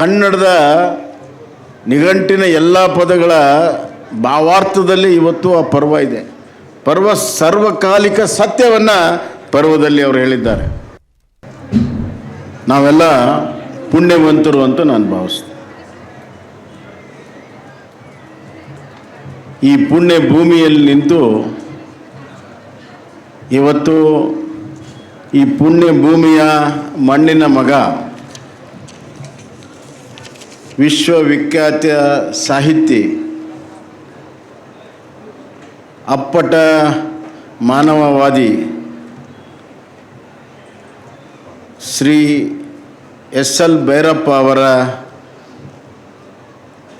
ಕನ್ನಡದ ನಿಘಂಟಿನ ಎಲ್ಲ ಪದಗಳ ಭಾವಾರ್ಥದಲ್ಲಿ ಇವತ್ತು ಆ ಪರ್ವ ಇದೆ. ಪರ್ವ ಸರ್ವಕಾಲಿಕ ಸತ್ಯವನ್ನು ಪರ್ವದಲ್ಲಿ ಅವರು ಹೇಳಿದ್ದಾರೆ. ನಾವೆಲ್ಲ ಪುಣ್ಯವಂತರು ಅಂತ ನಾನು ಭಾವಿಸ್ತೀನಿ. ಈ ಪುಣ್ಯ ಭೂಮಿಯಲ್ಲಿ ನಿಂತು ಇವತ್ತು ಈ ಪುಣ್ಯ ಭೂಮಿಯ ಮಣ್ಣಿನ ಮಗ ವಿಶ್ವವಿಖ್ಯಾತ ಸಾಹಿತಿ, ಅಪ್ಪಟ ಮಾನವವಾದಿ ಶ್ರೀ ಎಸ್ ಎಲ್ ಭೈರಪ್ಪ ಅವರ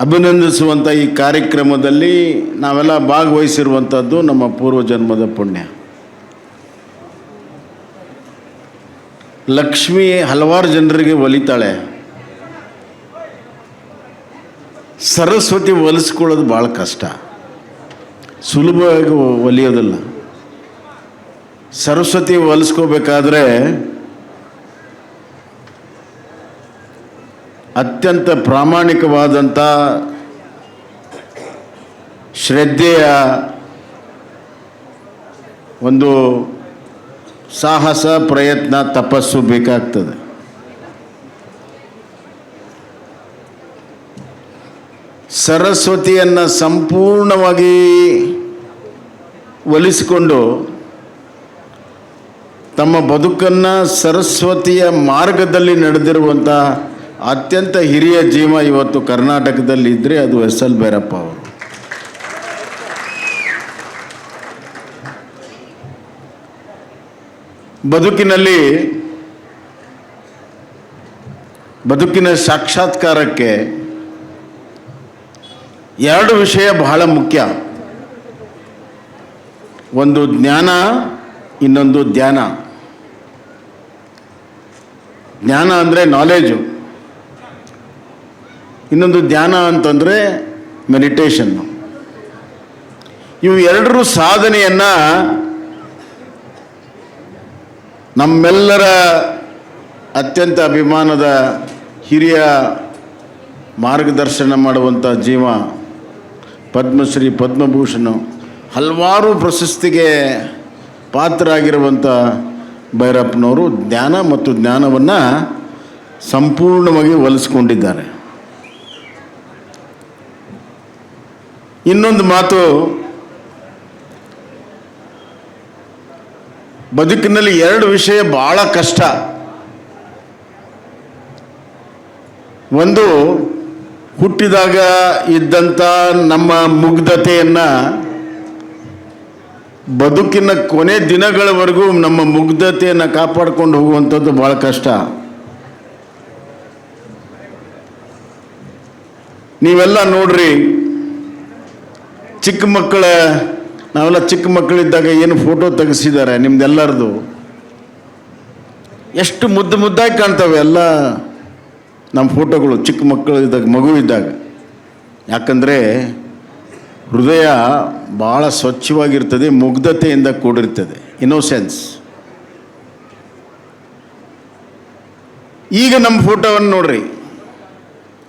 ಅಭಿನಂದಿಸುವಂಥ ಈ ಕಾರ್ಯಕ್ರಮದಲ್ಲಿ ನಾವೆಲ್ಲ ಭಾಗವಹಿಸಿರುವಂಥದ್ದು ನಮ್ಮ ಪೂರ್ವಜನ್ಮದ ಪುಣ್ಯ. ಲಕ್ಷ್ಮಿ ಹಲವಾರು ಜನರಿಗೆ ಒಲಿತಾಳೆ. ಸರಸ್ವತಿ ಒಲಿಸ್ಕೊಳ್ಳೋದು ಭಾಳ ಕಷ್ಟ. ಸುಲಭವಾಗಿ ಒಲಿಯೋದಿಲ್ಲ ಸರಸ್ವತಿ ಒಲಿಸ್ಕೋಬೇಕಾದ್ರೆ ಅತ್ಯಂತ ಪ್ರಾಮಾಣಿಕವಾದಂಥ ಶ್ರದ್ಧೆಯ ಒಂದು ಸಾಹಸ, ಪ್ರಯತ್ನ, ತಪಸ್ಸು ಬೇಕಾಗ್ತದೆ. ಸರಸ್ವತಿಯನ್ನು ಸಂಪೂರ್ಣವಾಗಿ ಒಲಿಸಿಕೊಂಡು ತಮ್ಮ ಬದುಕನ್ನು ಸರಸ್ವತಿಯ ಮಾರ್ಗದಲ್ಲಿ ನಡೆದಿರುವಂಥ ಅತ್ಯಂತ ಹಿರಿಯ ಜೀವ ಇವತ್ತು ಕರ್ನಾಟಕದಲ್ಲಿ ಇದ್ದರೆ ಅದು ಎಸ್ ಎಲ್ ಭೈರಪ್ಪ ಅವರು. ಬದುಕಿನಲ್ಲಿ ಬದುಕಿನ ಸಾಕ್ಷಾತ್ಕಾರಕ್ಕೆ ಎರಡು ವಿಷಯ ಬಹಳ ಮುಖ್ಯ. ಒಂದು ಜ್ಞಾನ, ಇನ್ನೊಂದು ಧ್ಯಾನ. ಜ್ಞಾನ ಅಂದರೆ ನಾಲೆಜು ಇನ್ನೊಂದು ಧ್ಯಾನ ಅಂತಂದರೆ ಮೆಡಿಟೇಷನ್ನು ಇವು ಎರಡರೂ ಸಾಧನೆಯನ್ನು ನಮ್ಮೆಲ್ಲರ ಅತ್ಯಂತ ಅಭಿಮಾನದ ಹಿರಿಯ ಮಾರ್ಗದರ್ಶನ ಮಾಡುವಂಥ ಜೀವ. ಪದ್ಮಶ್ರೀ ಪದ್ಮಭೂಷಣ ಹಲವಾರು ಪ್ರಶಸ್ತಿಗೆ ಪಾತ್ರರಾಗಿರುವಂಥ ಭೈರಪ್ಪನವರು ಜ್ಞಾನ ಮತ್ತು ಜ್ಞಾನವನ್ನು ಸಂಪೂರ್ಣವಾಗಿ ಒಲಿಸ್ಕೊಂಡಿದ್ದಾರೆ ಇನ್ನೊಂದು ಮಾತು, ಬದುಕಿನಲ್ಲಿ ಎರಡು ವಿಷಯ ಭಾಳ ಕಷ್ಟ. ಒಂದು ಹುಟ್ಟಿದಾಗ ಇದ್ದಂಥ ನಮ್ಮ ಮುಗ್ಧತೆಯನ್ನು ಬದುಕಿನ ಕೊನೆ ದಿನಗಳವರೆಗೂ ನಮ್ಮ ಮುಗ್ಧತೆಯನ್ನು ಕಾಪಾಡ್ಕೊಂಡು ಹೋಗುವಂಥದ್ದು ಭಾಳ ಕಷ್ಟ. ನೀವೆಲ್ಲ ನೋಡ್ರಿ, ಚಿಕ್ಕ ಮಕ್ಕಳ, ನಾವೆಲ್ಲ ಚಿಕ್ಕ ಮಕ್ಕಳಿದ್ದಾಗ ಏನು ಫೋಟೋ ತೆಗೆಸಿದ್ದಾರೆ ನಿಮ್ದೆಲ್ಲರದು ಎಷ್ಟು ಮುದ್ದು ಮುದ್ದಾಗಿ ಕಾಣ್ತವೆ ಎಲ್ಲ. ನಮ್ಮ ಫೋಟೋಗಳು ಚಿಕ್ಕ ಮಕ್ಕಳು ಇದ್ದಾಗ, ಮಗು ಇದ್ದಾಗ. ಯಾಕಂದರೆ ಹೃದಯ ಭಾಳ ಸ್ವಚ್ಛವಾಗಿರ್ತದೆ, ಮುಗ್ಧತೆಯಿಂದ ಕೂಡಿರ್ತದೆ. ಇನೋಸೆನ್ಸ್ ಈಗ ನಮ್ಮ ಫೋಟೋವನ್ನು ನೋಡ್ರಿ.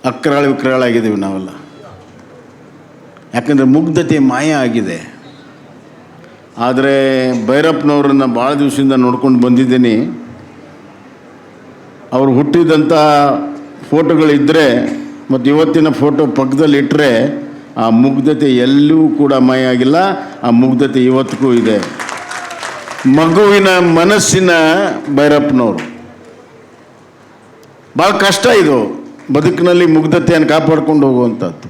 ಅಕ್ರಾಳ ವಿಕ್ರಾಳಾಗಿದ್ದೀವಿ ನಾವೆಲ್ಲ. ಯಾಕಂದರೆ ಮುಗ್ಧತೆ ಮಾಯ ಆಗಿದೆ. ಆದರೆ ಭೈರಪ್ಪನವ್ರನ್ನ ಭಾಳ ದಿವಸದಿಂದ ನೋಡ್ಕೊಂಡು ಬಂದಿದ್ದೀನಿ. ಅವರು ಹುಟ್ಟಿದಂಥ ಫೋಟೋಗಳಿದ್ದರೆ ಮತ್ತು ಇವತ್ತಿನ ಫೋಟೋ ಪಕ್ಕದಲ್ಲಿ ಇಟ್ಟರೆ ಆ ಮುಗ್ಧತೆ ಎಲ್ಲೂ ಕೂಡ ಮಾಯ ಆಗಿಲ್ಲ, ಆ ಮುಗ್ಧತೆ ಇವತ್ತಿಗೂ ಇದೆ. ಮಗುವಿನ ಮನಸ್ಸಿನ ಭೈರಪ್ಪನವರು. ಭಾಳ ಕಷ್ಟ ಇದು, ಬದುಕಿನಲ್ಲಿ ಮುಗ್ಧತೆಯನ್ನು ಕಾಪಾಡ್ಕೊಂಡು ಹೋಗುವಂಥದ್ದು.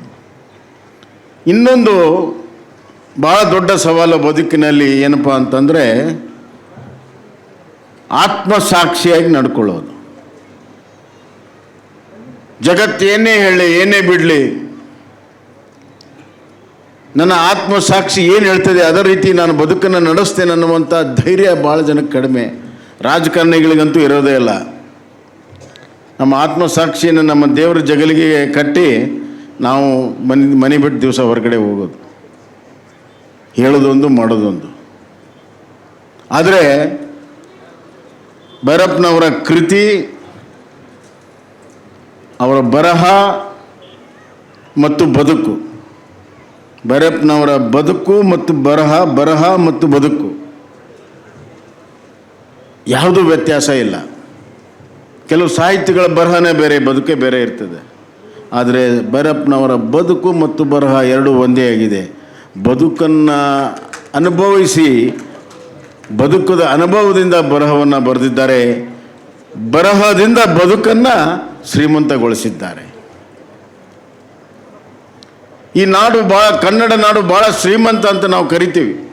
ಇನ್ನೊಂದು ಭಾಳ ದೊಡ್ಡ ಸವಾಲು ಬದುಕಿನಲ್ಲಿ ಏನಪ್ಪ ಅಂತಂದರೆ, ಆತ್ಮಸಾಕ್ಷಿಯಾಗಿ ನಡ್ಕೊಳ್ಳೋದು. ಜಗತ್ತೇನೇ ಹೇಳಿ, ಏನೇ ಬಿಡಲಿ, ನನ್ನ ಆತ್ಮಸಾಕ್ಷಿ ಏನು ಹೇಳ್ತದೆ, ಅದೇ ರೀತಿ ನಾನು ಬದುಕನ್ನು ನಡೆಸ್ತೇನೆ ಅನ್ನುವಂಥ ಧೈರ್ಯ ಭಾಳ ಜನಕ್ಕೆ ಕಡಿಮೆ. ರಾಜಕಾರಣಿಗಳಿಗಂತೂ ಇರೋದೇ ಇಲ್ಲ. ನಮ್ಮ ಆತ್ಮಸಾಕ್ಷಿಯನ್ನು ನಮ್ಮ ದೇವರ ಜಗಲಿಗೆ ಕಟ್ಟಿ ನಾವು ಮನೆ ಮನೆ ಬಿಟ್ಟು ದಿವಸ ಹೊರಗಡೆ ಹೋಗೋದು. ಹೇಳೋದೊಂದು, ಮಾಡೋದೊಂದು. ಆದರೆ ಭೈರಪ್ಪನವರ ಕೃತಿ ಅವರ ಬರಹ ಮತ್ತು ಬದುಕು. ಭೈರಪ್ಪನವರ ಬದುಕು ಮತ್ತು ಬರಹ ಬರಹ ಮತ್ತು ಬದುಕು. ಯಾವುದೂ ವ್ಯತ್ಯಾಸ ಇಲ್ಲ. ಕೆಲವು ಸಾಹಿತ್ಯಗಳ ಬರಹನೇ ಬೇರೆ, ಬದುಕೇ ಬೇರೆ ಇರ್ತದೆ. ಆದರೆ ಭೈರಪ್ಪನವರ ಬದುಕು ಮತ್ತು ಬರಹ ಎರಡೂ ಒಂದೇ ಆಗಿದೆ. ಬದುಕನ್ನು ಅನುಭವಿಸಿ, ಬದುಕದ ಅನುಭವದಿಂದ ಬರಹವನ್ನು ಬರೆದಿದ್ದಾರೆ. ಬರಹದಿಂದ ಬದುಕನ್ನು ಶ್ರೀಮಂತಗೊಳಿಸಿದ್ದಾರೆ. ಈ ನಾಡು ಭಾಳ ಕನ್ನಡ ನಾಡು ಭಾಳ ಶ್ರೀಮಂತ ಅಂತ ನಾವು ಕರಿತೀವಿ.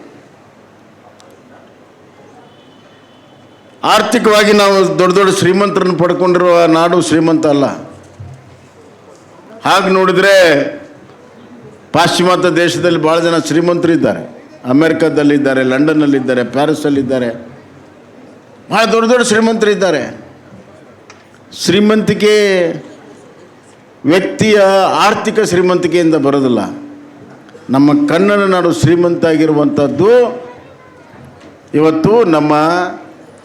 ಆರ್ಥಿಕವಾಗಿ ನಾವು ದೊಡ್ಡ ದೊಡ್ಡ ಶ್ರೀಮಂತರನ್ನು ಪಡ್ಕೊಂಡಿರುವ ನಾಡು ಶ್ರೀಮಂತ ಅಲ್ಲ. ಹಾಗೆ ನೋಡಿದರೆ ಪಾಶ್ಚಿಮಾತ್ಯ ದೇಶದಲ್ಲಿ ಭಾಳ ಜನ ಶ್ರೀಮಂತರಿದ್ದಾರೆ. ಅಮೆರಿಕದಲ್ಲಿದ್ದಾರೆ, ಲಂಡನ್ನಲ್ಲಿದ್ದಾರೆ ಪ್ಯಾರಿಸಲ್ಲಿದ್ದಾರೆ ಭಾಳ ದೊಡ್ಡ ದೊಡ್ಡ ಶ್ರೀಮಂತರಿದ್ದಾರೆ. ಶ್ರೀಮಂತಿಕೆ ವ್ಯಕ್ತಿಯ ಆರ್ಥಿಕ ಶ್ರೀಮಂತಿಕೆಯಿಂದ ಬರೋದಿಲ್ಲ. ನಮ್ಮ ಕನ್ನಡ ನಾಡು ಶ್ರೀಮಂತ ಆಗಿರುವಂಥದ್ದು ಇವತ್ತು ನಮ್ಮ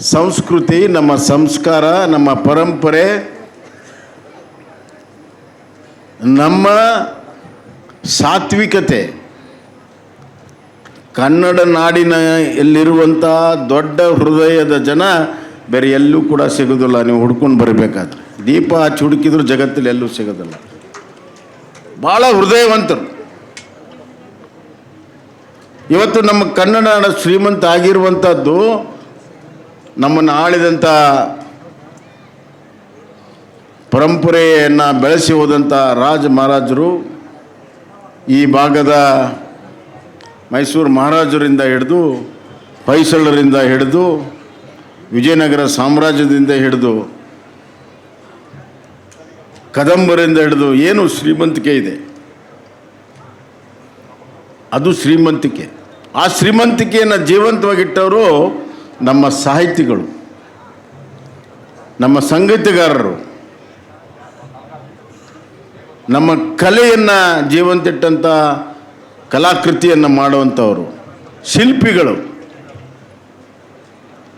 ಸಂಸ್ಕೃತಿ, ನಮ್ಮ ಸಂಸ್ಕಾರ, ನಮ್ಮ ಪರಂಪರೆ, ನಮ್ಮ ಸಾತ್ವಿಕತೆ, ಕನ್ನಡ ನಾಡಿನ ಎಲ್ಲಿರುವಂಥ ದೊಡ್ಡ ಹೃದಯದ ಜನ ಬೇರೆ ಎಲ್ಲೂ ಕೂಡ ಸಿಗೋದಿಲ್ಲ, ನೀವು ಹುಡ್ಕೊಂಡು ಬರಬೇಕಾದ್ರೆ. ದೀಪ ಹಚ್ಚಿ ಹುಡುಕಿದ್ರು ಜಗತ್ತಲ್ಲಿ ಎಲ್ಲೂ ಸಿಗೋದಿಲ್ಲ. ಭಾಳ ಹೃದಯವಂತರು. ಇವತ್ತು ನಮ್ಮ ಕನ್ನಡ ನಾಡ ಶ್ರೀಮಂತ ಆಗಿರುವಂಥದ್ದು ನಮ್ಮನ್ನು ಆಳಿದಂಥ ಪರಂಪರೆಯನ್ನು ಬೆಳೆಸಿ ಹೋದಂಥ ರಾಜ ಮಹಾರಾಜರು ಈ ಭಾಗದ ಮೈಸೂರು ಮಹಾರಾಜರಿಂದ ಹಿಡಿದು, ಹೊಯ್ಸಳರಿಂದ ಹಿಡಿದು ವಿಜಯನಗರ ಸಾಮ್ರಾಜ್ಯದಿಂದ ಹಿಡಿದು ಕದಂಬರಿಂದ ಹಿಡಿದು ಏನು ಶ್ರೀಮಂತಿಕೆ ಇದೆ? ಅದು ಶ್ರೀಮಂತಿಕೆ. ಆ ಶ್ರೀಮಂತಿಕೆಯನ್ನು ಜೀವಂತವಾಗಿಟ್ಟವರು ನಮ್ಮ ಸಾಹಿತಿಗಳು, ನಮ್ಮ ಸಂಗೀತಗಾರರು, ನಮ್ಮ ಕಲೆಯನ್ನು ಜೀವಂತಿಟ್ಟಂಥ ಕಲಾಕೃತಿಯನ್ನು ಮಾಡುವಂಥವರು ಶಿಲ್ಪಿಗಳು.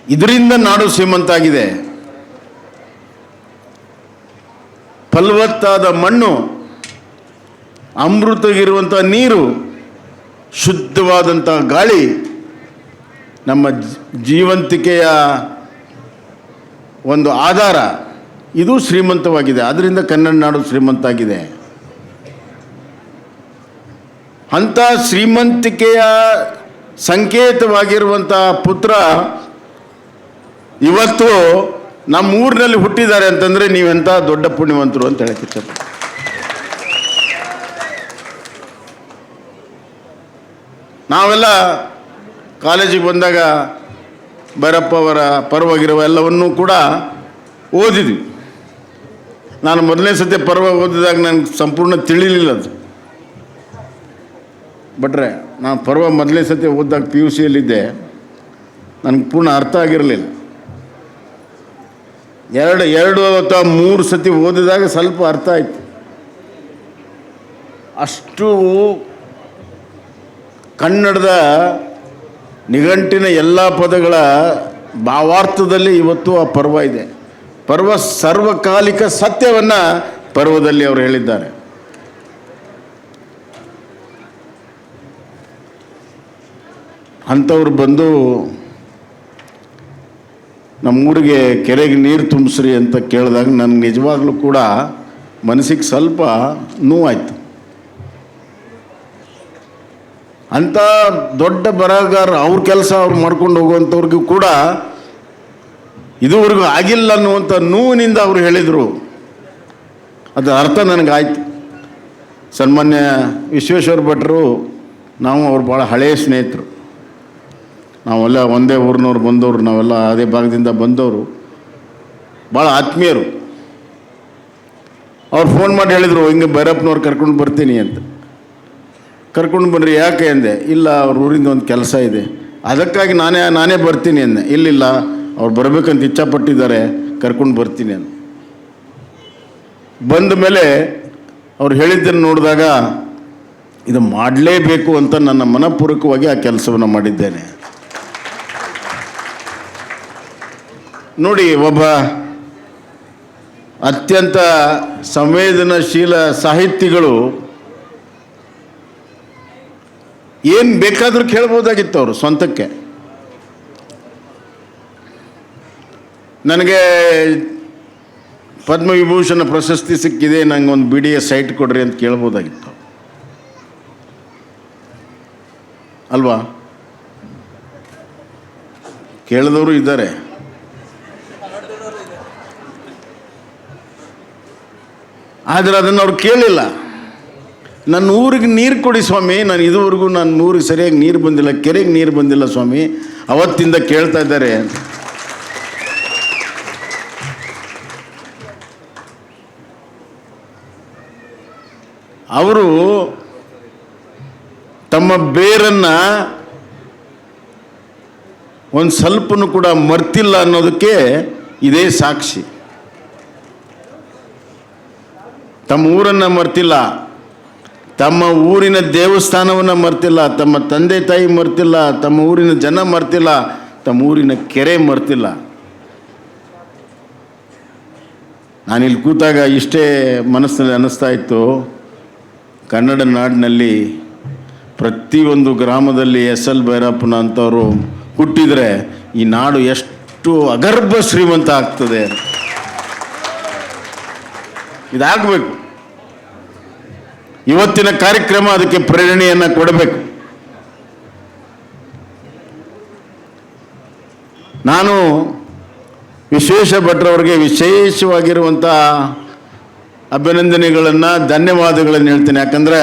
ಇದರಿಂದ ನಾಡು ಶ್ರೀಮಂತ ಆಗಿದೆ ಫಲವತ್ತಾದ ಮಣ್ಣು ಅಮೃತಗಿರುವಂಥ ನೀರು ಶುದ್ಧವಾದಂಥ ಗಾಳಿ, ನಮ್ಮ ಜೀವಂತಿಕೆಯ ಒಂದು ಆಧಾರ, ಇದು ಶ್ರೀಮಂತವಾಗಿದೆ. ಅದರಿಂದ ಕನ್ನಡ ನಾಡು ಶ್ರೀಮಂತಾಗಿದೆ. ಅಂಥ ಶ್ರೀಮಂತಿಕೆಯ ಸಂಕೇತವಾಗಿರುವಂಥ ಪುತ್ರ ಇವತ್ತು ನಮ್ಮ ಊರಿನಲ್ಲಿ ಹುಟ್ಟಿದ್ದಾರೆ ಅಂತಂದರೆ ನೀವೆಂಥ ದೊಡ್ಡ ಪುಣ್ಯವಂತರು ಅಂತ ಹೇಳಕ್ಕೆ ಇಷ್ಟಪಡ್ತೀನಿ. ನಾವೆಲ್ಲ ಕಾಲೇಜಿಗೆ ಬಂದಾಗ ಭೈರಪ್ಪ ಅವರ ಪರ್ವಾಗಿರುವ ಎಲ್ಲವನ್ನೂ ಕೂಡ ಓದಿದ್ವಿ. ನಾನು ಮೊದಲನೇ ಸತಿ ಪರ್ವ ಓದಿದಾಗ ನನಗೆ ಸಂಪೂರ್ಣ ತಿಳಿಲಿಲ್ಲ ಅದು. ಬಟ್ರೆ ನಾನು ಪರ್ವ ಮೊದಲನೇ ಸತಿ ಓದಿದಾಗ ಪಿ ಯು ಸಿಯಲ್ಲಿದ್ದೆ ನನಗೆ ಪೂರ್ಣ ಅರ್ಥ ಆಗಿರಲಿಲ್ಲ. ಎರಡು ಎರಡು ಅಥವಾ ಮೂರು ಸತಿ ಓದಿದಾಗ ಸ್ವಲ್ಪ ಅರ್ಥ ಆಯಿತು. ಅಷ್ಟು ಕನ್ನಡದ ನಿಘಂಟಿನ ಎಲ್ಲ ಪದಗಳ ಭಾವಾರ್ಥದಲ್ಲಿ ಇವತ್ತು ಆ ಪರ್ವ ಇದೆ. ಪರ್ವ ಸರ್ವಕಾಲಿಕ ಸತ್ಯವನ್ನು ಪರ್ವದಲ್ಲಿ ಅವರು ಹೇಳಿದ್ದಾರೆ. ಅಂಥವ್ರು ಬಂದು ನಮ್ಮೂರಿಗೆ ಕೆರೆಗೆ ನೀರು ತುಂಬಿಸ್ರಿ ಅಂತ ಕೇಳಿದಾಗ ನನಗೆ ನಿಜವಾಗ್ಲೂ ಕೂಡ ಮನಸ್ಸಿಗೆ ಸ್ವಲ್ಪ ನೋವಾಯ್ತು. ಅಂಥ ದೊಡ್ಡ ಬರಹಗಾರ ಅವ್ರ ಕೆಲಸ ಅವ್ರು ಮಾಡ್ಕೊಂಡು ಹೋಗುವಂಥವ್ರಿಗೂ ಕೂಡ ಇದುವರೆಗೂ ಆಗಿಲ್ಲ ಅನ್ನುವಂಥ ನೋವಿನಿಂದ ಅವರು ಹೇಳಿದರು. ಅದು ಅರ್ಥ ನನಗಾಯ್ತು. ಸನ್ಮಾನ್ಯ ವಿಶ್ವೇಶ್ವರ ಭಟ್ರು, ನಾವು ಅವ್ರು ಭಾಳ ಹಳೆಯ ಸ್ನೇಹಿತರು. ನಾವೆಲ್ಲ ಒಂದೇ ಊರಿನವ್ರು ಬಂದವರು, ನಾವೆಲ್ಲ ಅದೇ ಭಾಗದಿಂದ ಬಂದವರು. ಭಾಳ ಆತ್ಮೀಯರು. ಅವ್ರು ಫೋನ್ ಮಾಡಿ ಹೇಳಿದರು, ಹಿಂಗೆ ಭೈರಪ್ಪನವ್ರು ಕರ್ಕೊಂಡು ಬರ್ತೀನಿ ಅಂತ. ಕರ್ಕೊಂಡು ಬನ್ನಿರಿ ಯಾಕೆ ಅಂದೆ, ಇಲ್ಲ, ಅವ್ರ ಊರಿಂದ ಒಂದು ಕೆಲಸ ಇದೆ. ಅದಕ್ಕಾಗಿ ನಾನೇ ನಾನೇ ಬರ್ತೀನಿ ಅಂದೆ. ಇಲ್ಲಿಲ್ಲ, ಅವ್ರು ಬರಬೇಕಂತ ಇಚ್ಛಾಪಟ್ಟಿದ್ದಾರೆ, ಕರ್ಕೊಂಡು ಬರ್ತೀನಿ ಅಂತ ಬಂದ ಮೇಲೆ ಅವ್ರು ಹೇಳಿದ್ದನ್ನು ನೋಡಿದಾಗ, ಇದು ಮಾಡಲೇಬೇಕು ಅಂತ ನನ್ನ ಮನಪೂರ್ವಕವಾಗಿ ಆ ಕೆಲಸವನ್ನು ಮಾಡಿದ್ದೇನೆ. ನೋಡಿ, ಒಬ್ಬ ಅತ್ಯಂತ ಸಂವೇದನಾಶೀಲ ಸಾಹಿತಿಗಳು ಏನು ಬೇಕಾದರೂ ಕೇಳ್ಬೋದಾಗಿತ್ತು ಅವರು ಸ್ವಂತಕ್ಕೆ. ನನಗೆ ಪದ್ಮವಿಭೂಷಣ ಪ್ರಶಸ್ತಿ ಸಿಕ್ಕಿದೆ ನಂಗೆ ಒಂದು ಬಿ ಡಿ ಎ ಸೈಟ್ ಕೊಡ್ರಿ ಅಂತ ಕೇಳ್ಬೋದಾಗಿತ್ತು. ಅಲ್ವಾ? ಕೇಳಿದವರು ಇದ್ದಾರೆ. ಆದರೆ ಅದನ್ನು ಅವ್ರು ಕೇಳಿಲ್ಲ. ನನ್ನ ಊರಿಗೆ ನೀರು ಕೊಡಿ ಸ್ವಾಮಿ, ನಾನು ಇದುವರೆಗೂ ನನ್ನ ಊರಿಗೆ ಸರಿಯಾಗಿ ನೀರು ಬಂದಿಲ್ಲ, ಕೆರೆಗೆ ನೀರು ಬಂದಿಲ್ಲ ಸ್ವಾಮಿ, ಅವತ್ತಿಂದ ಕೇಳ್ತಾ ಇದ್ದಾರೆ ಅವರು ತಮ್ಮ ಬೇರನ್ನು ಒಂದು ಸ್ವಲ್ಪನೂ ಕೂಡ ಮರ್ತಿಲ್ಲ ಅನ್ನೋದಕ್ಕೆ ಇದೇ ಸಾಕ್ಷಿ. ತಮ್ಮ ಊರನ್ನು ಮರ್ತಿಲ್ಲ. ತಮ್ಮ ಊರಿನ ದೇವಸ್ಥಾನವನ್ನು ಮರ್ತಿಲ್ಲ. ತಮ್ಮ ತಂದೆ ತಾಯಿ ಮರ್ತಿಲ್ಲ. ತಮ್ಮ ಊರಿನ ಜನ ಮರ್ತಿಲ್ಲ. ತಮ್ಮ ಊರಿನ ಕೆರೆ ಮರ್ತಿಲ್ಲ. ನಾನಿಲ್ಲಿ ಕೂತಾಗ ಇಷ್ಟೇ ಮನಸ್ಸಿನಲ್ಲಿ ಅನ್ನಿಸ್ತಾ ಇತ್ತು. ಕನ್ನಡ ನಾಡಿನಲ್ಲಿ ಪ್ರತಿಯೊಂದು ಗ್ರಾಮದಲ್ಲಿ ಎಸ್ ಎಲ್ ಭೈರಪ್ಪನ ಅಂಥವರು ಹುಟ್ಟಿದರೆ ಈ ನಾಡು ಎಷ್ಟು ಅಗರ್ಭ ಶ್ರೀಮಂತ ಆಗ್ತದೆ. ಇದಾಗಬೇಕು. ಇವತ್ತಿನ ಕಾರ್ಯಕ್ರಮ ಅದಕ್ಕೆ ಪ್ರೇರಣೆಯನ್ನು ಕೊಡಬೇಕು. ನಾನು ವಿಶೇಷ ಭಟ್ರವ್ರಿಗೆ ವಿಶೇಷವಾಗಿರುವಂಥ ಅಭಿನಂದನೆಗಳನ್ನು, ಧನ್ಯವಾದಗಳನ್ನು ಹೇಳ್ತೀನಿ. ಯಾಕಂದರೆ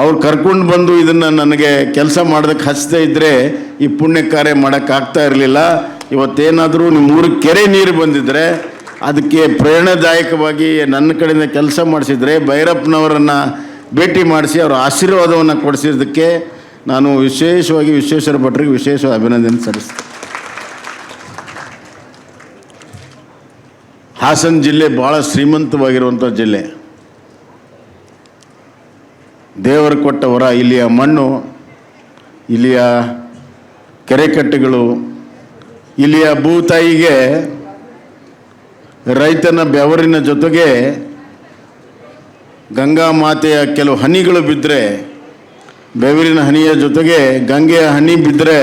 ಅವ್ರು ಕರ್ಕೊಂಡು ಬಂದು ಇದನ್ನು ನನಗೆ ಕೆಲಸ ಮಾಡೋದಕ್ಕೆ ಹಚ್ಚದೇ ಇದ್ದರೆ ಈ ಪುಣ್ಯ ಕಾರ್ಯ ಮಾಡೋಕ್ಕಾಗ್ತಾ ಇರಲಿಲ್ಲ. ಇವತ್ತೇನಾದರೂ ನಿಮ್ಮ ಊರಿಗೆ ಕೆರೆ ನೀರು ಬಂದಿದ್ದರೆ ಅದಕ್ಕೆ ಪ್ರೇರಣಾದಾಯಕವಾಗಿ ನನ್ನ ಕಡೆಯಿಂದ ಕೆಲಸ ಮಾಡಿಸಿದರೆ ಭೈರಪ್ಪನವರನ್ನು ಭೇಟಿ ಮಾಡಿಸಿ ಅವರ ಆಶೀರ್ವಾದವನ್ನು ಕೊಡಿಸಿದ್ದಕ್ಕೆ ನಾನು ವಿಶೇಷವಾಗಿ ವಿಶ್ವೇಶ್ವರ ಭಟ್ರಿಗೆ ವಿಶೇಷ ಅಭಿನಂದನೆ ಸಲ್ಲಿಸ್ತೇನೆ. ಹಾಸನ ಜಿಲ್ಲೆ ಭಾಳ ಶ್ರೀಮಂತವಾಗಿರುವಂಥ ಜಿಲ್ಲೆ. ದೇವರು ಕೊಟ್ಟ ಹೊರ ಇಲ್ಲಿಯ ಮಣ್ಣು, ಇಲ್ಲಿಯ ಕೆರೆಕಟ್ಟೆಗಳು ಇಲ್ಲಿಯ ಭೂತಾಯಿಗೆ ರೈತನ ಬೆವರಿನ ಜೊತೆಗೆ ಗಂಗಾ ಮಾತೆಯ ಕೆಲವು ಹನಿಗಳು ಬಿದ್ದರೆ ಬೆವರಿನ ಹನಿಯ ಜೊತೆಗೆ ಗಂಗೆಯ ಹನಿ ಬಿದ್ದರೆ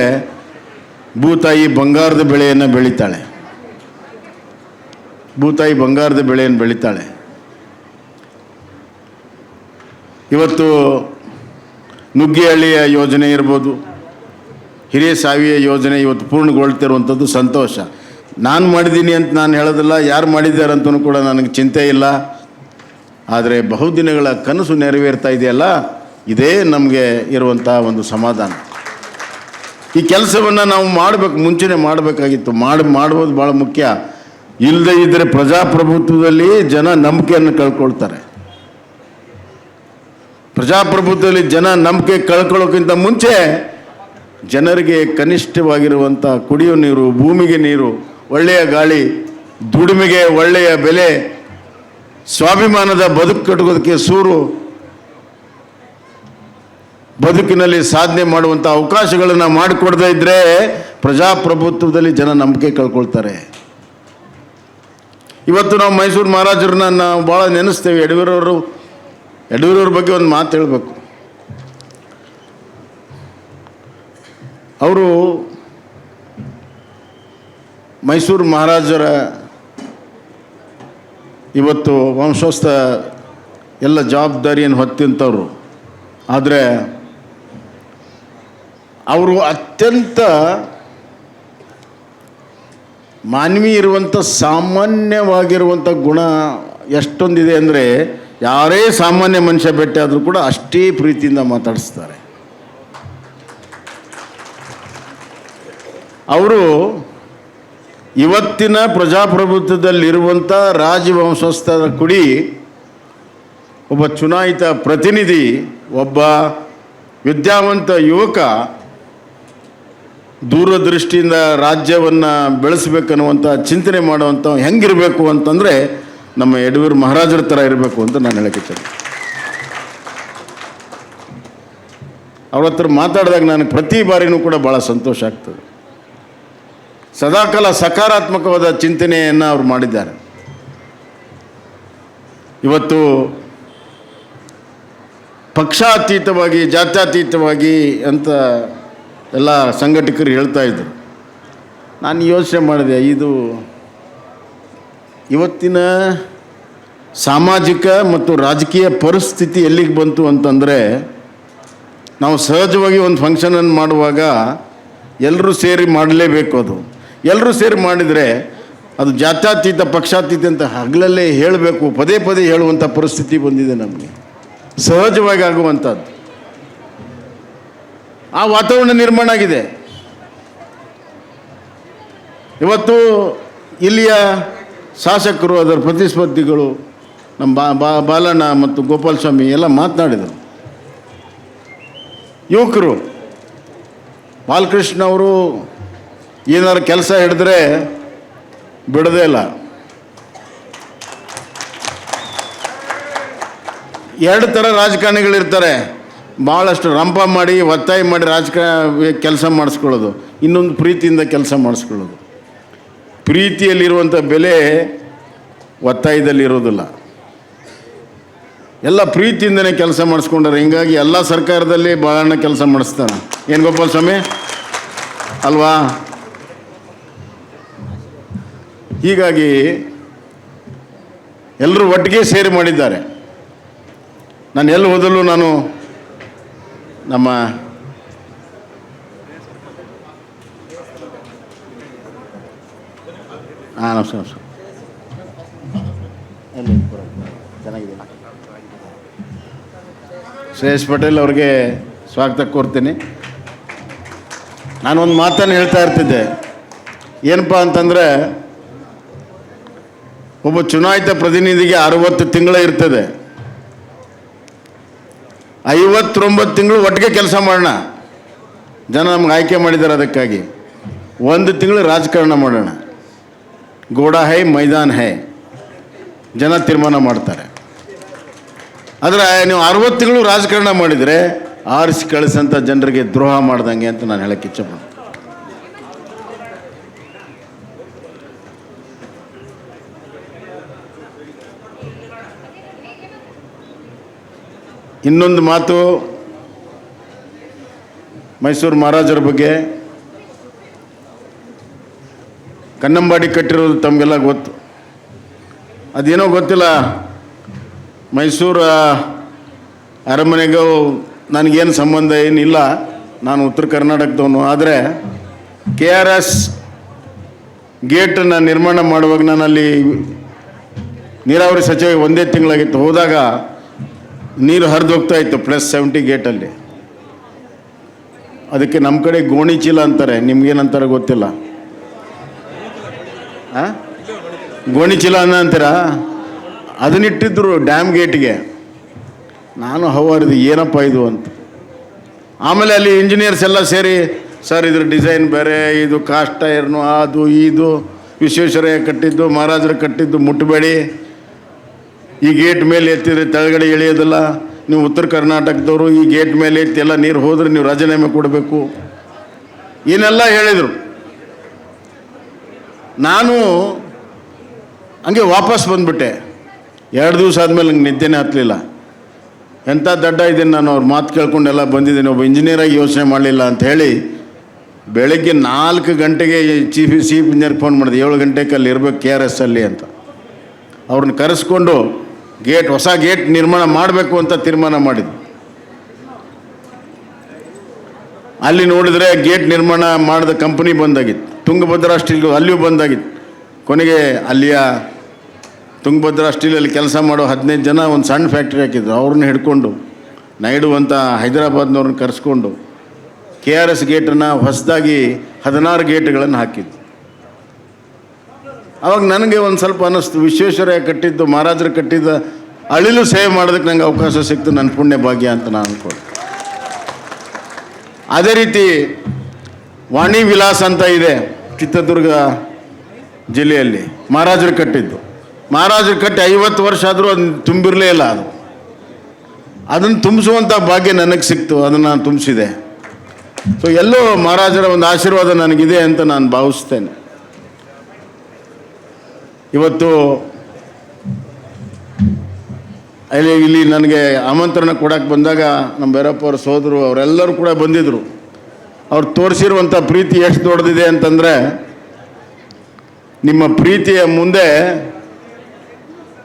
ಭೂತಾಯಿ ಬಂಗಾರದ ಬೆಳೆಯನ್ನು ಬೆಳೀತಾಳೆ. ಭೂತಾಯಿ ಬಂಗಾರದ ಬೆಳೆಯನ್ನು ಬೆಳೀತಾಳೆ. ಇವತ್ತು ನುಗ್ಗಿಹಳ್ಳಿಯ ಯೋಜನೆ ಇರ್ಬೋದು, ಹಿರಿಯ ಸಾವಿಯ ಯೋಜನೆ ಇವತ್ತು ಪೂರ್ಣಗೊಳ್ತಿರುವಂಥದ್ದು ಸಂತೋಷ. ನಾನು ಮಾಡಿದ್ದೀನಿ ಅಂತ ನಾನು ಹೇಳೋದಿಲ್ಲ, ಯಾರು ಮಾಡಿದ್ದಾರೆ ಅಂತಲೂ ಕೂಡ ನನಗೆ ಚಿಂತೆ ಇಲ್ಲ. ಆದರೆ ಬಹುದಿನಗಳ ಕನಸು ನೆರವೇರ್ತಾ ಇದೆಯಲ್ಲ, ಇದೇ ನಮಗೆ ಇರುವಂಥ ಒಂದು ಸಮಾಧಾನ. ಈ ಕೆಲಸವನ್ನು ನಾವು ಮಾಡಬೇಕು, ಮುಂಚೆನೇ ಮಾಡಬೇಕಾಗಿತ್ತು. ಮಾಡಿ ಮಾಡುವುದು ಭಾಳ ಮುಖ್ಯ. ಇಲ್ಲದೇ ಇದ್ದರೆ ಪ್ರಜಾಪ್ರಭುತ್ವದಲ್ಲಿ ಜನ ನಂಬಿಕೆಯನ್ನು ಕಳ್ಕೊಳ್ತಾರೆ. ಪ್ರಜಾಪ್ರಭುತ್ವದಲ್ಲಿ ಜನ ನಂಬಿಕೆ ಕಳ್ಕೊಳ್ಳೋಕ್ಕಿಂತ ಮುಂಚೆ ಜನರಿಗೆ ಕನಿಷ್ಠವಾಗಿರುವಂಥ ಕುಡಿಯೋ ನೀರು, ಭೂಮಿಗೆ ನೀರು ಒಳ್ಳೆಯ ಗಾಳಿ, ದುಡಿಮೆಗೆ ಒಳ್ಳೆಯ ಬೆಲೆ, ಸ್ವಾಭಿಮಾನದ ಬದುಕು ಕಟ್ಟುವುದಕ್ಕೆ ಸೂರು, ಬದುಕಿನಲ್ಲಿ ಸಾಧನೆ ಮಾಡುವಂಥ ಅವಕಾಶಗಳನ್ನು ಮಾಡಿಕೊಡದೇ ಇದ್ದರೆ ಪ್ರಜಾಪ್ರಭುತ್ವದಲ್ಲಿ ಜನ ನಂಬಿಕೆ ಕಳ್ಕೊಳ್ತಾರೆ. ಇವತ್ತು ನಾವು ಮೈಸೂರು ಮಹಾರಾಜರನ್ನ ನಾವು ಭಾಳ ನೆನೆಸ್ತೇವೆ. ಯಡಿಯೂರವರು, ಯಡಿಯೂರವ್ರ ಬಗ್ಗೆ ಒಂದು ಮಾತು ಹೇಳಬೇಕು. ಅವರು ಮೈಸೂರು ಮಹಾರಾಜರ ಇವತ್ತು ವಂಶಸ್ಥ ಎಲ್ಲ ಜವಾಬ್ದಾರಿಯನ್ನು ಹೊತ್ತಿಂಥವ್ರು. ಆದರೆ ಅವರು ಅತ್ಯಂತ ಮಾನವೀಯ ಇರುವಂಥ ಸಾಮಾನ್ಯವಾಗಿರುವಂಥ ಗುಣ ಎಷ್ಟೊಂದಿದೆ ಅಂದರೆ ಯಾರೇ ಸಾಮಾನ್ಯ ಮನುಷ್ಯ ಭೇಟಿ ಆದರೂ ಕೂಡ ಅಷ್ಟೇ ಪ್ರೀತಿಯಿಂದ ಮಾತಾಡಿಸ್ತಾರೆ. ಅವರು ಇವತ್ತಿನ ಪ್ರಜಾಪ್ರಭುತ್ವದಲ್ಲಿರುವಂಥ ರಾಜವಂಶಸ್ಥರ ಕುಡಿ ಒಬ್ಬ ಚುನಾಯಿತ ಪ್ರತಿನಿಧಿ, ಒಬ್ಬ ವಿದ್ಯಾವಂತ ಯುವಕ ದೂರದೃಷ್ಟಿಯಿಂದ ರಾಜ್ಯವನ್ನು ಬೆಳೆಸಬೇಕನ್ನುವಂಥ ಚಿಂತನೆ ಮಾಡುವಂಥ ಹೆಂಗಿರಬೇಕು ಅಂತಂದರೆ ನಮ್ಮ ಯಡೂರು ಮಹಾರಾಜರ ಥರ ಇರಬೇಕು ಅಂತ ನಾನು ಹೇಳಕ್ಕಿದ್ದೇನೆ ಅವ್ರ ಹತ್ರ ಮಾತಾಡಿದಾಗ ನನಗೆ ಪ್ರತಿ ಬಾರಿನೂ ಕೂಡ ಭಾಳ ಸಂತೋಷ ಆಗ್ತದೆ. ಸದಾಕಾಲ ಸಕಾರಾತ್ಮಕವಾದ ಚಿಂತನೆಯನ್ನು ಅವರು ಮಾಡಿದ್ದಾರೆ. ಇವತ್ತು ಪಕ್ಷಾತೀತವಾಗಿ, ಜಾತ್ಯಾತೀತವಾಗಿ ಅಂತ ಎಲ್ಲ ಸಂಘಟಕರು ಹೇಳ್ತಾ ಇದ್ದರು ನಾನು ಯೋಚನೆ ಮಾಡಿದೆ, ಇದು ಇವತ್ತಿನ ಸಾಮಾಜಿಕ ಮತ್ತು ರಾಜಕೀಯ ಪರಿಸ್ಥಿತಿ ಎಲ್ಲಿಗೆ ಬಂತು ಅಂತಂದರೆ, ನಾವು ಸಹಜವಾಗಿ ಒಂದು ಫಂಕ್ಷನನ್ನು ಮಾಡುವಾಗ ಎಲ್ಲರೂ ಸೇರಿ ಮಾಡಲೇಬೇಕು ಅದು. ಎಲ್ಲರೂ ಸೇರಿ ಮಾಡಿದರೆ ಅದು ಜಾತ್ಯಾತೀತ, ಪಕ್ಷಾತೀತ ಅಂತ ಹಗಲಲ್ಲೇ ಹೇಳಬೇಕು, ಪದೇ ಪದೇ ಹೇಳುವಂಥ ಪರಿಸ್ಥಿತಿ ಬಂದಿದೆ ನಮಗೆ. ಸಹಜವಾಗಿ ಆಗುವಂಥದ್ದು. ಆ ವಾತಾವರಣ ನಿರ್ಮಾಣ ಆಗಿದೆ. ಇವತ್ತು ಇಲ್ಲಿಯ ಶಾಸಕರು, ಅದರ ಪ್ರತಿಸ್ಪರ್ಧಿಗಳು, ನಮ್ಮ ಬಾ ಬಾ, ಬಾಲಣ್ಣ ಮತ್ತು ಗೋಪಾಲ ಸ್ವಾಮಿ ಎಲ್ಲ ಮಾತನಾಡಿದರು. ಯುವಕರು, ಬಾಲಕೃಷ್ಣ ಅವರು ಏನಾರು ಕೆಲಸ ಹಿಡಿದ್ರೆ ಬಿಡದೇ ಇಲ್ಲ. ಎರಡು ಥರ ರಾಜಕಾರಣಿಗಳಿರ್ತಾರೆ. ಭಾಳಷ್ಟು ರಂಪ ಮಾಡಿ, ಒತ್ತಾಯ ಮಾಡಿ ರಾಜಕ ಕೆಲಸ ಮಾಡಿಸ್ಕೊಳ್ಳೋದು. ಇನ್ನೊಂದು ಪ್ರೀತಿಯಿಂದ ಕೆಲಸ ಮಾಡಿಸ್ಕೊಳ್ಳೋದು. ಪ್ರೀತಿಯಲ್ಲಿರುವಂಥ ಬೆಲೆ ಒತ್ತಾಯದಲ್ಲಿರೋದಿಲ್ಲ. ಎಲ್ಲ ಪ್ರೀತಿಯಿಂದನೇ ಕೆಲಸ ಮಾಡಿಸ್ಕೊಂಡಾರೆ. ಹಿಂಗಾಗಿ ಎಲ್ಲ ಸರ್ಕಾರದಲ್ಲಿ ಭಾಳಣ್ಣ ಕೆಲಸ ಮಾಡಿಸ್ತಾನೆ. ಏನು ಗೋಪಾಲ ಸ್ವಾಮಿ ಅಲ್ವಾ? ಹೀಗಾಗಿ ಎಲ್ಲರೂ ಒಟ್ಟಿಗೆ ಸೇರಿ ಮಾಡಿದ್ದಾರೆ. ನಾನು ಎಲ್ಲಿ ಹೋದಲ್ಲೂ ನಾನು ನಮ್ಮ ಹಾಂ, ನಮಸ್ಕಾರ ನಮಸ್ಕಾರ. ಚೆನ್ನಾಗಿದೆ ಶ್ರೇಯಸ್ ಪಟೇಲ್ ಅವ್ರಿಗೆ ಸ್ವಾಗತ ಕೋರ್ತೀನಿ. ಒಂದು ಮಾತನ್ನು ಹೇಳ್ತಾ ಇರ್ತಿದ್ದೆ. ಏನಪ್ಪ ಅಂತಂದರೆ ಒಬ್ಬ ಚುನಾಯಿತ ಪ್ರತಿನಿಧಿಗೆ ಅರವತ್ತು ತಿಂಗಳ ಇರ್ತದೆ. ಐವತ್ತೊಂಬತ್ತು ತಿಂಗಳು ಒಟ್ಟಿಗೆ ಕೆಲಸ ಮಾಡೋಣ. ಜನ ನಮ್ಗೆ ಆಯ್ಕೆ ಮಾಡಿದ್ದಾರೆ ಅದಕ್ಕಾಗಿ. ಒಂದು ತಿಂಗಳು ರಾಜಕಾರಣ ಮಾಡೋಣ. ಗೋಡ ಹೈ, ಮೈದಾನ್ ಹೈ. ಜನ ತೀರ್ಮಾನ ಮಾಡ್ತಾರೆ. ಆದರೆ ನೀವು ಅರವತ್ತು ತಿಂಗಳು ರಾಜಕಾರಣ ಮಾಡಿದರೆ ಆರಿಸಿ ಕಳಿಸಂಥ ಜನರಿಗೆ ದ್ರೋಹ ಮಾಡ್ದಂಗೆ ಅಂತ ನಾನು ಹೇಳಕ್ಕೆ ಇಚ್ಛಪಡ್ತೀನಿ. ಇನ್ನೊಂದು ಮಾತು ಮೈಸೂರು ಮಹಾರಾಜರ ಬಗ್ಗೆ. ಕನ್ನಂಬಾಡಿ ಕಟ್ಟಿರೋದು ತಮಗೆಲ್ಲ ಗೊತ್ತು. ಅದೇನೋ ಗೊತ್ತಿಲ್ಲ. ಮೈಸೂರು ಅರಮನೆಗೂ ನನಗೇನು ಸಂಬಂಧ ಏನಿಲ್ಲ. ನಾನು ಉತ್ತರ ಕರ್ನಾಟಕದವನು. ಆದರೆ ಕೆ ಆರ್ ಎಸ್ ಗೇಟನ್ನು ನಿರ್ಮಾಣ ಮಾಡುವಾಗ ನಾನು ಅಲ್ಲಿ ನೀರಾವರಿ ಸಚಿವ ಒಂದೇ ತಿಂಗಳಾಗಿತ್ತು. ಹೋದಾಗ ನೀರು ಹರಿದು ಹೋಗ್ತಾ ಇತ್ತು ಪ್ಲಸ್ ಸೆವೆಂಟಿ ಗೇಟಲ್ಲಿ ಅದಕ್ಕೆ ನಮ್ಮ ಕಡೆ ಗೋಣಿ ಚೀಲ ಅಂತಾರೆ, ನಿಮ್ಗೇನಂತಾರೆ ಗೊತ್ತಿಲ್ಲ? ಗೋಣಿ ಚೀಲ ಅನ್ನ ಅಂತೀರಾ? ಅದನ್ನಿಟ್ಟಿದ್ರು ಡ್ಯಾಮ್ ಗೇಟ್ಗೆ ನಾನು ಹವಾರಿದು, ಏನಪ್ಪ ಇದು ಅಂತ. ಆಮೇಲೆ ಅಲ್ಲಿ ಇಂಜಿನಿಯರ್ಸ್ ಎಲ್ಲ ಸೇರಿ, ಸರ್, ಇದ್ರ ಡಿಸೈನ್ ಬೇರೆ, ಇದು ಕಾಸ್ಟ್ ಟೈರ್ನು ಅದು, ಇದು, ವಿಶ್ವೇಶ್ವರಯ್ಯ ಕಟ್ಟಿದ್ದು, ಮಹಾರಾಜರು ಕಟ್ಟಿದ್ದು ಮುಟ್ಟಬೇಡಿ. ಈ ಗೇಟ್ ಮೇಲೆ ಎತ್ತಿದ್ರೆ ತೆಳಗಡೆ ಇಳಿಯೋದಿಲ್ಲ ನೀವು ಉತ್ತರ ಕರ್ನಾಟಕದವರು, ಈ ಗೇಟ್ ಮೇಲೆ ಎತ್ತಿ ಎಲ್ಲ ನೀರು ಹೋದ್ರೆ ನೀವು ರಾಜೀನಾಮೆ ಕೊಡಬೇಕು. ಏನೆಲ್ಲ ಹೇಳಿದರು. ನಾನು ಹಂಗೆ ವಾಪಸ್ ಬಂದುಬಿಟ್ಟೆ. ಎರಡು ದಿವಸ ಆದಮೇಲೆ ನಂಗೆ ನಿದ್ದೆನೇ ಹತ್ತಲಿಲ್ಲ. ಎಂಥ ದಡ್ಡ ಇದ್ದೀನಿ ನಾನು, ಅವ್ರ ಮಾತು ಕೇಳ್ಕೊಂಡೆಲ್ಲ ಬಂದಿದ್ದೀನಿ. ಒಬ್ಬ ಇಂಜಿನಿಯರಾಗಿ ಯೋಚನೆ ಮಾಡಲಿಲ್ಲ ಅಂತ ಹೇಳಿ ಬೆಳಗ್ಗೆ ನಾಲ್ಕು ಗಂಟೆಗೆ ಚೀಫ್ ಚೀಫ್ ಇಂಜಿನಿಯರ್ ಫೋನ್ ಮಾಡಿದೆ. ಏಳು ಗಂಟೆಗೆ ಅಲ್ಲಿ ಇರಬೇಕು ಕೆ ಆರ್ ಎಸ್ ಅಲ್ಲಿ ಅಂತ. ಅವ್ರನ್ನ ಕರೆಸ್ಕೊಂಡು ಗೇಟ್, ಹೊಸ ಗೇಟ್ ನಿರ್ಮಾಣ ಮಾಡಬೇಕು ಅಂತ ತೀರ್ಮಾನ ಮಾಡಿದ್ವಿ. ಅಲ್ಲಿ ನೋಡಿದರೆ ಗೇಟ್ ನಿರ್ಮಾಣ ಮಾಡಿದ ಕಂಪನಿ ಬಂದಾಗಿತ್ತು. ತುಂಗಭದ್ರಾ ಸ್ಟೀಲ್ ಅಲ್ಲಿಯೂ ಬಂದಾಗಿತ್ತು. ಕೊನೆಗೆ ಅಲ್ಲಿಯ ತುಂಗಭದ್ರಾ ಸ್ಟೀಲಲ್ಲಿ ಕೆಲಸ ಮಾಡೋ ಹದಿನೈದು ಜನ ಒಂದು ಸಣ್ಣ ಫ್ಯಾಕ್ಟ್ರಿ ಹಾಕಿದ್ರು. ಅವ್ರನ್ನ ಹಿಡ್ಕೊಂಡು, ನಾಯ್ಡು ಅಂತ ಹೈದರಾಬಾದ್ನವ್ರನ್ನ ಕರೆಸ್ಕೊಂಡು, ಕೆ ಆರ್ ಎಸ್ ಗೇಟನ್ನು ಹೊಸದಾಗಿ ಹದಿನಾರು ಗೇಟ್ಗಳನ್ನು ಹಾಕಿದ್ದು ಅವಾಗ ನನಗೆ ಒಂದು ಸ್ವಲ್ಪ ಅನ್ನಿಸ್ತು. ವಿಶ್ವೇಶ್ವರಯ್ಯ ಕಟ್ಟಿದ್ದು, ಮಹಾರಾಜರು ಕಟ್ಟಿದ್ದ ಅಳಿಲು ಸೇವೆ ಮಾಡೋದಕ್ಕೆ ನಂಗೆ ಅವಕಾಶ ಸಿಕ್ತು, ನನ್ನ ಪುಣ್ಯ ಭಾಗ್ಯ ಅಂತ ನಾನು ಅನ್ಕೊಂಡೆ. ಅದೇ ರೀತಿ ವಾಣಿ ವಿಲಾಸ ಅಂತ ಇದೆ ಚಿತ್ರದುರ್ಗ ಜಿಲ್ಲೆಯಲ್ಲಿ, ಮಹಾರಾಜರು ಕಟ್ಟಿದ್ದು. ಮಹಾರಾಜರು ಕಟ್ಟಿ ಐವತ್ತು ವರ್ಷ ಆದರೂ ಅದನ್ನು ತುಂಬಿರಲೇ ಇಲ್ಲ ಅದು. ಅದನ್ನು ತುಂಬಿಸುವಂಥ ಭಾಗ್ಯ ನನಗೆ ಸಿಕ್ತು, ಅದನ್ನು ನಾನು ತುಂಬಿಸಿದೆ. ಸೊ ಎಲ್ಲೋ ಮಹಾರಾಜರ ಒಂದು ಆಶೀರ್ವಾದ ನನಗಿದೆ ಅಂತ ನಾನು ಭಾವಿಸ್ತೇನೆ. ಇವತ್ತು ಅಲ್ಲಿ ಇಲ್ಲಿ ನನಗೆ ಆಮಂತ್ರಣ ಕೊಡಕ್ಕೆ ಬಂದಾಗ ನಮ್ಮ ಭೈರಪ್ಪ ಅವ್ರ ಸೋದರು, ಅವರೆಲ್ಲರೂ ಕೂಡ ಬಂದಿದ್ದರು ಅವ್ರು ತೋರಿಸಿರುವಂಥ ಪ್ರೀತಿ ಎಷ್ಟು ದೊಡ್ಡದಿದೆ ಅಂತಂದರೆ, ನಿಮ್ಮ ಪ್ರೀತಿಯ ಮುಂದೆ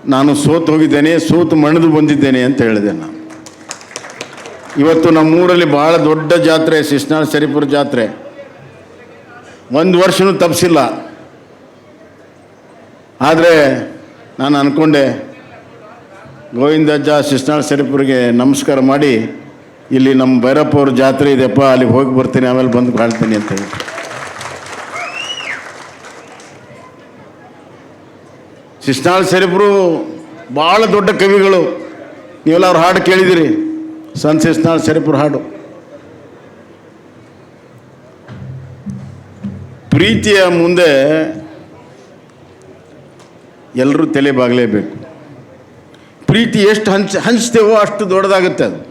ನಾನು ಸೋತು ಹೋಗಿದ್ದೇನೆ, ಸೋತು ಮಣಿದು ಬಂದಿದ್ದೇನೆ ಅಂತ ಹೇಳಿದೆ ನಾನು. ಇವತ್ತು ನಮ್ಮೂರಲ್ಲಿ ಭಾಳ ದೊಡ್ಡ ಜಾತ್ರೆ ಶಿಶ್ನಾಳ್ ಶರೀಪುರ ಜಾತ್ರೆ. ಒಂದು ವರ್ಷನೂ ತಪ್ಪಿಸಿಲ್ಲ ಆದರೆ ನಾನು ಅಂದ್ಕೊಂಡೆ ಗೋವಿಂದಜ್ಜ ಶಿಸ್ನಾಳ್ ಶರೀಫರಿಗೆ ನಮಸ್ಕಾರ ಮಾಡಿ, ಇಲ್ಲಿ ನಮ್ಮ ಭೈರಪ್ಪ ಅವ್ರ ಜಾತ್ರೆ ಇದೆಯಪ್ಪ, ಅಲ್ಲಿಗೆ ಹೋಗಿ ಬರ್ತೀನಿ, ಆಮೇಲೆ ಬಂದು ಕಾಳ್ತೀನಿ ಅಂತ ಹೇಳಿ. ಶಿಸ್ನಾಳ್ ಶರೀಫರು ಭಾಳ ದೊಡ್ಡ ಕವಿಗಳು. ನೀವೆಲ್ಲ ಅವ್ರ ಹಾಡು ಕೇಳಿದಿರಿ. ಸಂತ ಶಿಸ್ನಾಳ್ ಶರೀಫ್ರ ಹಾಡು. ಪ್ರೀತಿಯ ಮುಂದೆ ಎಲ್ಲರೂ ತಲೆ ಬಾಗಲೇಬೇಕು. ಪ್ರೀತಿ ಎಷ್ಟು ಹಂಚ್, ಹಂಚ್ತೇವೋ ಅಷ್ಟು ದೊಡ್ಡದಾಗುತ್ತೆ ಅದು.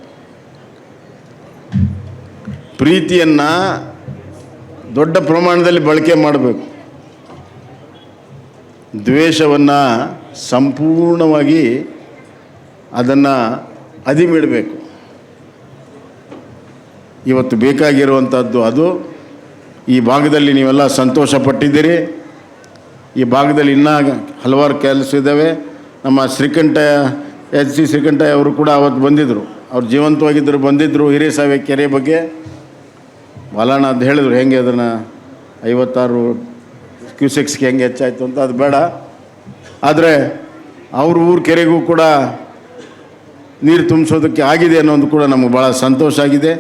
ಪ್ರೀತಿಯನ್ನು ದೊಡ್ಡ ಪ್ರಮಾಣದಲ್ಲಿ ಬಳಕೆ ಮಾಡಬೇಕು. ದ್ವೇಷವನ್ನು ಸಂಪೂರ್ಣವಾಗಿ ಅದನ್ನು ಅದಿಮಿಡಬೇಕು. ಇವತ್ತು ಬೇಕಾಗಿರುವಂಥದ್ದು ಅದು. ಈ ಭಾಗದಲ್ಲಿ ನೀವೆಲ್ಲ ಸಂತೋಷ ಪಟ್ಟಿದ್ದೀರಿ ಈ ಭಾಗದಲ್ಲಿ ಇನ್ನೂ ಹಲವಾರು ಕೆಲಸ ಇದ್ದಾವೆ ನಮ್ಮ ಶ್ರೀಕಂಠ, ಎಚ್ ಸಿ ಶ್ರೀಕಂಠ ಅವರು ಕೂಡ ಅವತ್ತು ಬಂದಿದ್ದರು ಅವ್ರು ಜೀವಂತವಾಗಿದ್ದರು ಬಂದಿದ್ದರು ಹಿರೇಸಾವೆ ಕೆರೆ ಬಗ್ಗೆ. ಬಲಾಣ ಅಂತ ಹೇಳಿದ್ರು, ಹೆಂಗೆ ಅದನ್ನು ಐವತ್ತಾರು ಕ್ಯೂಸೆಕ್ಸ್ಗೆ ಹೆಂಗೆ ಹೆಚ್ಚಾಯಿತು ಅಂತ, ಅದು ಬೇಡ. ಆದರೆ ಅವ್ರ ಊರು ಕೆರೆಗೂ ಕೂಡ ನೀರು ತುಂಬಿಸೋದಕ್ಕೆ ಆಗಿದೆ ಅನ್ನೋದು ಕೂಡ ನಮಗೆ ಭಾಳ ಸಂತೋಷ ಆಗಿದೆ.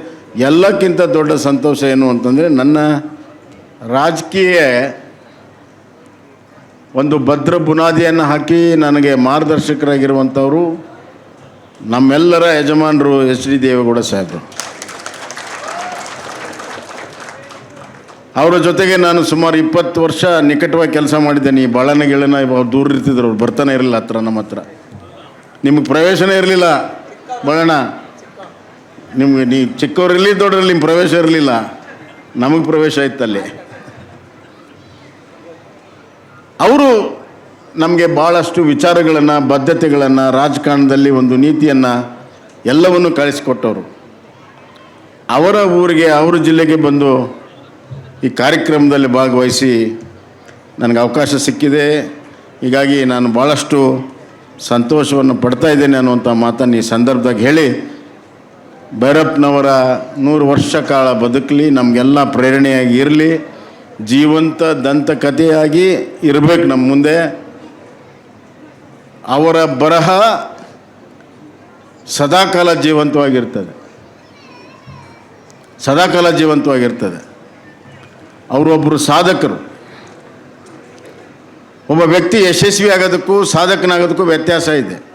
ಎಲ್ಲಕ್ಕಿಂತ ದೊಡ್ಡ ಸಂತೋಷ ಏನು ಅಂತಂದರೆ, ನನ್ನ ರಾಜಕೀಯ ಒಂದು ಭದ್ರ ಬುನಾದಿಯನ್ನು ಹಾಕಿ ನನಗೆ ಮಾರ್ಗದರ್ಶಕರಾಗಿರುವಂಥವರು ನಮ್ಮೆಲ್ಲರ ಯಜಮಾನರು ಎಚ್ ಡಿ ದೇವೇಗೌಡ ಸಾಹೇಬರು. ಅವರ ಜೊತೆಗೆ ನಾನು ಸುಮಾರು ಇಪ್ಪತ್ತು ವರ್ಷ ನಿಕಟವಾಗಿ ಕೆಲಸ ಮಾಡಿದ್ದೇನೆ. ಈ ಬಾಳನ ಗಿಳನ ಅವ್ರು ದೂರ ಇರ್ತಿದ್ರು ಅವ್ರು, ಬರ್ತಾನೆ ಇರಲಿಲ್ಲ ಹತ್ರ, ನಮ್ಮ ಹತ್ರ. ನಿಮಗೆ ಪ್ರವೇಶನೇ ಇರಲಿಲ್ಲ ಬಾಳಣ್ಣ ನಿಮಗೆ ನೀ ಚಿಕ್ಕವರಿರಲಿ ದೊಡ್ಡರಲ್ಲಿ ನಿಮ್ಮ ಪ್ರವೇಶ ಇರಲಿಲ್ಲ. ನಮಗೆ ಪ್ರವೇಶ ಇತ್ತಲ್ಲಿ. ಅವರು ನಮಗೆ ಭಾಳಷ್ಟು ವಿಚಾರಗಳನ್ನು, ಬದ್ಧತೆಗಳನ್ನು, ರಾಜಕಾರಣದಲ್ಲಿ ಒಂದು ನೀತಿಯನ್ನು ಎಲ್ಲವನ್ನು ಕಳಿಸಿಕೊಟ್ಟವರು. ಅವರ ಊರಿಗೆ, ಅವರ ಜಿಲ್ಲೆಗೆ ಬಂದು ಈ ಕಾರ್ಯಕ್ರಮದಲ್ಲಿ ಭಾಗವಹಿಸಿ ನನಗೆ ಅವಕಾಶ ಸಿಕ್ಕಿದೆ. ಹೀಗಾಗಿ ನಾನು ಭಾಳಷ್ಟು ಸಂತೋಷವನ್ನು ಪಡ್ತಾ ಇದ್ದೇನೆ ಅನ್ನುವಂಥ ಮಾತನ್ನು ಈ ಸಂದರ್ಭದಾಗ ಹೇಳಿ, ಭೈರಪ್ಪನವರ ನೂರು ವರ್ಷ ಕಾಲ ಬದುಕಲಿ, ನಮಗೆಲ್ಲ ಪ್ರೇರಣೆಯಾಗಿ ಇರಲಿ. ಜೀವಂತ ದಂತಕಥೆಯಾಗಿ ಇರಬೇಕು ನಮ್ಮ ಮುಂದೆ. ಅವರ ಬರಹ ಸದಾಕಾಲ ಜೀವಂತವಾಗಿರ್ತದೆ. ಸದಾಕಾಲ ಜೀವಂತವಾಗಿರ್ತದೆ. ಅವರೊಬ್ಬರು ಸಾಧಕರು. ಒಬ್ಬ ವ್ಯಕ್ತಿ ಯಶಸ್ವಿ ಆಗೋದಕ್ಕೂ ಸಾಧಕನಾಗೋದಕ್ಕೂ ವ್ಯತ್ಯಾಸ ಇದೆ.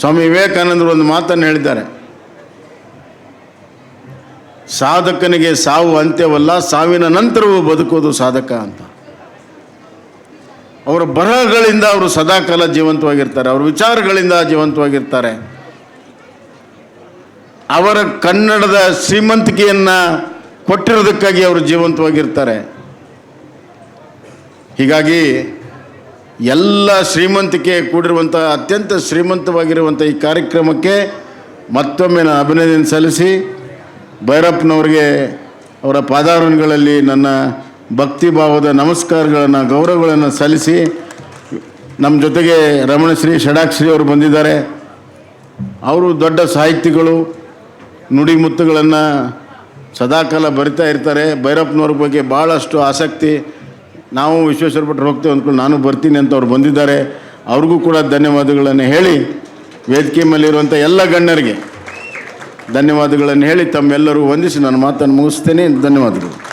ಸ್ವಾಮಿ ವಿವೇಕಾನಂದರು ಒಂದು ಮಾತನ್ನು ಹೇಳಿದ್ದಾರೆ. ಸಾಧಕನಿಗೆ ಸಾವು ಅಂತ್ಯವಲ್ಲ, ಸಾವಿನ ನಂತರವೂ ಬದುಕೋದು ಸಾಧಕ ಅಂತ. ಅವರ ಬರಹಗಳಿಂದ ಅವರು ಸದಾಕಾಲ ಜೀವಂತವಾಗಿರ್ತಾರೆ, ಅವರ ವಿಚಾರಗಳಿಂದ ಜೀವಂತವಾಗಿರ್ತಾರೆ. ಅವರ ಕನ್ನಡದ ಶ್ರೀಮಂತಿಕೆಯನ್ನು ಕೊಟ್ಟಿರೋದಕ್ಕಾಗಿ ಅವರು ಜೀವಂತವಾಗಿರ್ತಾರೆ. ಹೀಗಾಗಿ ಎಲ್ಲ ಶ್ರೀಮಂತಿಕೆ ಕೂಡಿರುವಂಥ ಅತ್ಯಂತ ಶ್ರೀಮಂತವಾಗಿರುವಂಥ ಈ ಕಾರ್ಯಕ್ರಮಕ್ಕೆ ಮತ್ತೊಮ್ಮೆ ನಾನು ಅಭಿನಂದನೆ ಸಲ್ಲಿಸಿ. ಭೈರಪ್ಪನವ್ರಿಗೆ ಅವರ ಪಾದಾರಗಳಲ್ಲಿ ನನ್ನ ಭಕ್ತಿ ಭಾವದ ನಮಸ್ಕಾರಗಳನ್ನು, ಗೌರವಗಳನ್ನು ಸಲ್ಲಿಸಿ ನಮ್ಮ ಜೊತೆಗೆ ರಮಣಶ್ರೀ ಷಡಾಕ್ಷರಿ ಅವರು ಬಂದಿದ್ದಾರೆ. ಅವರು ದೊಡ್ಡ ಸಾಹಿತಿಗಳು ನುಡಿಮುತ್ತುಗಳನ್ನು ಸದಾಕಾಲ ಬರಿತಾ ಇರ್ತಾರೆ. ಭೈರಪ್ಪನವ್ರ ಬಗ್ಗೆ ಭಾಳಷ್ಟು ಆಸಕ್ತಿ. ನಾವು ವಿಶ್ವೇಶ್ವರ ಭಟ್ರು ಹೋಗ್ತೇವೆ ಅಂದ್ಕೊಂಡು ನಾನು ಬರ್ತೀನಿ ಅಂತ ಅವ್ರು ಬಂದಿದ್ದಾರೆ. ಅವ್ರಿಗೂ ಕೂಡ ಧನ್ಯವಾದಗಳನ್ನು ಹೇಳಿ, ವೇದಿಕೆ ಮೇಲಿರುವಂಥ ಎಲ್ಲ ಗಣ್ಯರಿಗೆ ಧನ್ಯವಾದಗಳನ್ನು ಹೇಳಿ ತಮ್ಮೆಲ್ಲರೂ ವಂದಿಸಿ ನಾನು ಮಾತನ್ನು ಮುಗಿಸ್ತೇನೆ. ಧನ್ಯವಾದಗಳು.